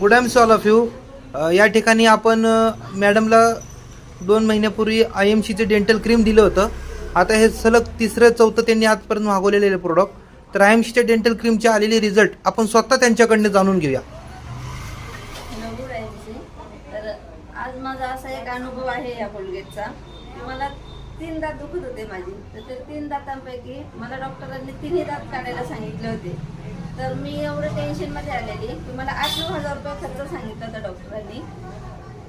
Good ॲम्स all of you या ठिकाणी आपण मॅडमला दोन महिन्यापूर्वी आय एम सीचे डेंटल क्रीम दिलं होतं. आता हे सलग तिसरं चौथं त्यांनी आजपर्यंत मागवलेले प्रोडक्ट तर आय एम सीच्या डेंटल क्रीमचे आलेले रिझल्ट आपण स्वतः त्यांच्याकडनं जाणून घेऊया. आज माझा असा एक अनुभव आहे या कोलगेटचा मला तीन दात दुखत होते माझी. तर ते तीन दातांपैकी मला डॉक्टरांनी तिन्ही दात काढायला सांगितले होते. तर मी एवढं टेन्शनमध्ये आलेली. की मला आठ नऊ हजार रुपये खर्च सांगितला होता डॉक्टरांनी.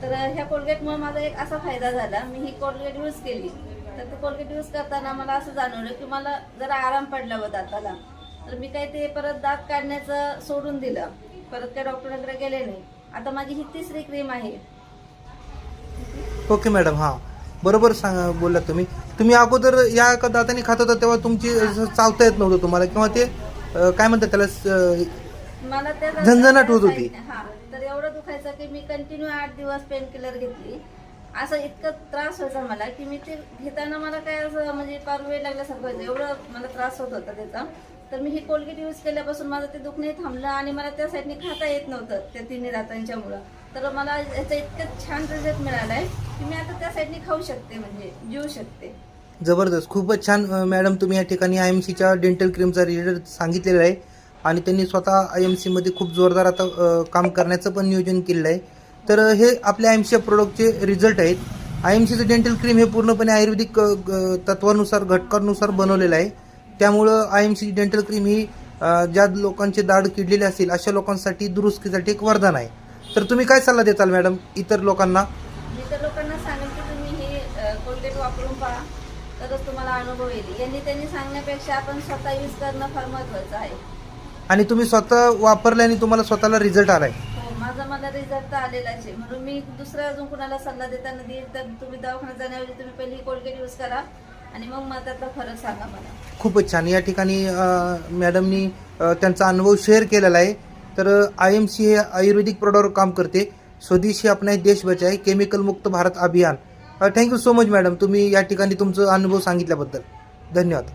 तर ह्या कोलगेटमुळे माझा एक असा फायदा झाला. मी ही कोलगेट यूज केली. तर ते कोलगेट यूज करताना मला असं जाणवलं की मला जरा आराम पडला व दाताला तर मी काही ते परत दात काढण्याचं सोडून दिलं. परत काही डॉक्टरांकडे गेले नाही. आता माझी ही तिसरी क्रीम आहे. ओके मॅडम हां. बरोबर सांगा बोलला तुम्ही. तुम्ही अगोदर या एका दाताने खात होता तेव्हा तुमची चावता येत नव्हतं तुम्हाला किंवा ते अ, काय म्हणतात त्याला? स- मला झणझणाट होत. होती. हा तर एवढं दुखायचं की मी कंटिन्यू आठ दिवस पेन किलर घेतली. असं इतकं त्रास व्हायचा मला की मी ते घेताना मला काय असं म्हणजे फार वेळ लागल्यासारखं व्हायचं. एवढं मला त्रास होत होता त्याचा. तर मी ही कोलगेट यूज केल्यापासून माझं ते दुखणे थांबलं आणि मला त्या साईडने खाता येत नव्हतं त्या तिन्ही दातांच्यामुळं तर मला याचा इतकं छान रिझल्ट मिळालाय की मी आता त्या साईडने खाऊ शकते म्हणजे जीवू शकते. जबरदस्त. खूपच छान मॅडम तुम्ही या ठिकाणी आय एम सीच्या डेंटल क्रीमचा रिझल्ट सांगितलेला आहे. आणि त्यांनी स्वतः आय एम सीमध्ये खूप जोरदार आता काम करण्याचं पण नियोजन केलेलं आहे. तर हे आपल्या आय एम सीच्या प्रोडक्टचे रिझल्ट आहेत. आय एम सीचं डेंटल क्रीम हे पूर्णपणे आयुर्वेदिक तत्वानुसार घटकानुसार बनवलेलं आहे. त्यामुळं I M C dental cream ही ज्या लोकांचे दाढ किडलेले असतील अशा लोकांसाठी दुरुस्तीसाठी एक वरदान आहे. तर तुम्ही काय सल्ला देताल मॅडम इतर लोकांना? इतर लोकांना सांगेन की तुम्ही हे कोलगेट वापरून पहा. तरच तुम्हाला अनुभव येईल. यांनी त्यांनी सांगण्यापेक्षा आपण स्वतः यूज करणं फार महत्वाचं आहे. आणि तुम्ही स्वतः वापरल्याने तुम्हाला स्वतःला रिझल्ट आलाय. हो माझा मला रिझल्ट तर आलेलाच आहे. म्हणून मी दुसऱ्या अजून कुणाला सल्ला देताना देईल तर तुम्ही दवाखान्यात जाण्याऐवजी तुम्ही पहिली कोलगेट यूज करा. आणि मग मला त्यातला फरक सांगा मला. खूपच छान. या ठिकाणी अ, मॅडमनी अ, त्यांचा अनुभव शेअर केलेला आहे. तर आय एम सी हे आयुर्वेदिक प्रोडक्टवर काम करते. स्वदेशी आपला देश बचाए केमिकल मुक्त भारत अभियान. थँक्यू सो मच मॅडम तुम्ही या ठिकाणी तुमचा अनुभव सांगितल्याबद्दल. धन्यवाद.